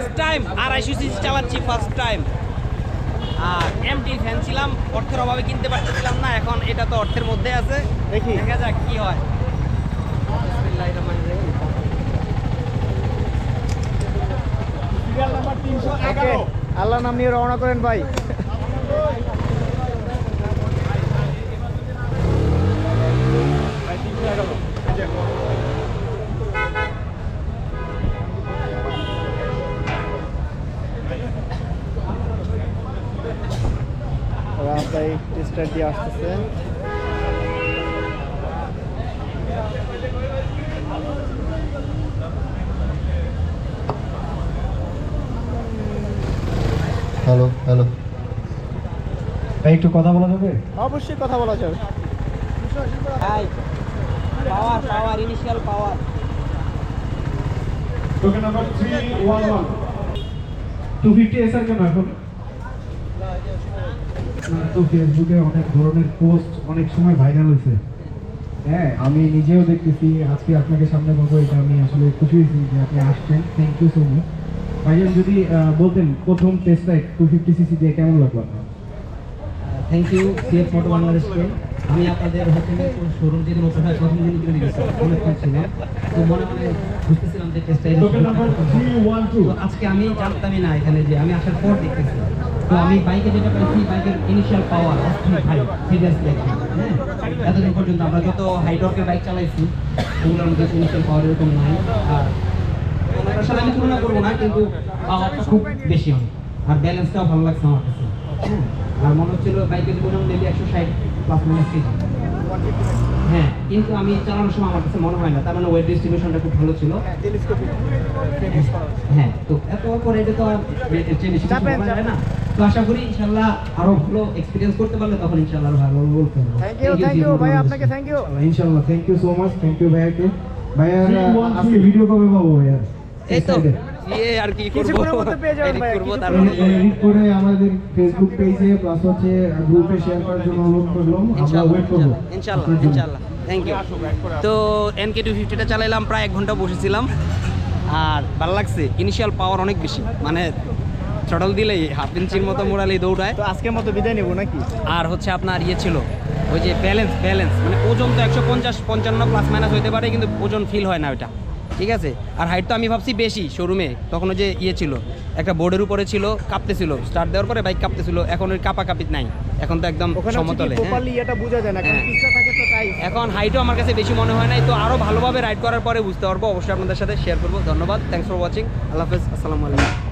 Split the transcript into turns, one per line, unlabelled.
First time আড়াইশো CC চালাচ্ছি first time আর এমটি ফ্যান ছিলাম অর্থের অভাবে কিনতে পারতেছিলাম না এখন এটা তো অর্থের মধ্যে আছে।
দেখি।
দেখা যাক কি হয়।
আল্লাহ নাম নিয়ে রওনা করেন ভাই। রাস্তায় স্টার্ট দিয়ে আসতেছে।
হ্যালো হ্যালো
ভাই একটু কথা বলা যাবে?
অবশ্যই কথা বলা যাবে।
High power power initial power
token number three one one two fifty SR কেন এখন? তো ফেসবুকে অনেক ধরনের পোস্ট অনেক সময় ভাইরাল হয়েছে। হ্যাঁ আমি নিজেও দেখতেছি আজকে আপনাকে সামনে পাবো এটা আমি আসলে খুশি হয়েছি যে আপনি আসছেন। থ্যাংক ইউ সো মাচ ভাইজান যদি বলতেন প্রথম test ride two fifty CC দিয়ে কেমন লাগল আপনার?
থ্যাংক ইউ সিএফ মোটো বাংলাদেশকে আমি আপনাদের হোটেলে শোরুম যেদিন ওপেন হয় প্রথম দিনই চলে গেছি অনেকক্ষণ ছিল তো মনে মনে বুঝতেছিলাম যে টেস্টটা
token number three one two
আজকে আমি জানতামই না এখানে যে আমি আসার পর দেখতেছি তো আমি বাইকে যেটা পেয়েছি বাইকের ইনিশিয়াল পাওয়ার অস্থির ভাই সিরিয়াসলি হ্যাঁ? এতদিন পর্যন্ত আমরা যত হাইড্রকের বাইক চালাইছি ওগুলোর মধ্যে ইনিশিয়াল পাওয়ার এরকম নাই। আর ওনার সাথে আমি তুলনা করব না কিন্তু পাওয়ারটা খুব বেশি অনেক আর ব্যালেন্সটাও ভালো লাগছে আমার কাছে। হ্যাঁ? আর মনে হচ্ছিল বাইকের জীবনে ডেলি একশো ষাট প্লাস মাইনাস কেজি হ্যাঁ কিন্তু আমি চালানোর সময় আমার কাছে মনে হয় না। তার মানে ওয়েট ডিস্ট্রিবিউশনটা খুব ভালো ছিল। হ্যাঁ তো এত পরে এটা তো আর
চাপেন।
না। তো আশা করি ইনশাল্লাহ আরও ভালো এক্সপিরিয়েন্স করতে পারলে তখন ইনশাল্লাহ আরও ভালো বলতে পারব
থ্যাংক ইউ থ্যাংক ইউ ভাই আপনাকে থ্যাংক ইউ
ইনশাআল্লাহ thank you so much thank you ভাইয়াকে। আজকে ভিডিও কবে পাবো
এই তো ইয়ে আর কি করব?
পেয়ে যাবেন ভাই,
করব তারপরে
এডিট করে আমাদের ফেসবুক পেজে প্লাস হচ্ছে গ্রুপে শেয়ার করার জন্য অনুরোধ করলাম। আমরা ওয়েট করব।
ইনশাল্লাহ
আপনার
থ্যাংক ইউ তো এনকে টু ফিফটিটা চালাইলাম প্রায় এক ঘণ্টা বসেছিলাম। আর ভালো লাগছে ইনিশিয়াল পাওয়ার অনেক বেশি। মানে চটল দিলেই হাফ ইঞ্চির মতো মোড়ালেই দৌড়ায়।
তো আজকের মতো বিদায় নেব নাকি?
আর হচ্ছে আপনার ইয়ে ছিল ওই যে ব্যালেন্স ব্যালেন্স মানে ওজন তো একশো পঞ্চাশ পঞ্চান্ন প্লাস মাইনাস হইতে পারে কিন্তু ওজন ফিল হয় না ওটা ঠিক আছে? আর হাইট তো আমি ভাবছি বেশি শোরুমে তখন ওই যে ইয়ে ছিল একটা বোর্ডের উপরে ছিল কাঁপতেছিল। স্টার্ট দেওয়ার পরে বাইক কাঁপতেছিল এখন ওই কাপা কাপিত নাই। এখন তো একদম সমতলে হ্যাঁ। হ্যাঁ। এখন হাইটও আমার কাছে বেশি মনে হয় নাই তো আরও ভালোভাবে রাইড করার পরে বুঝতে পারব। অবশ্যই আপনাদের সাথে শেয়ার করব। ধন্যবাদ থ্যাংকস ফর ওয়াচিং আল্লাহ হাফেজ আসসালামু আলাইকুম।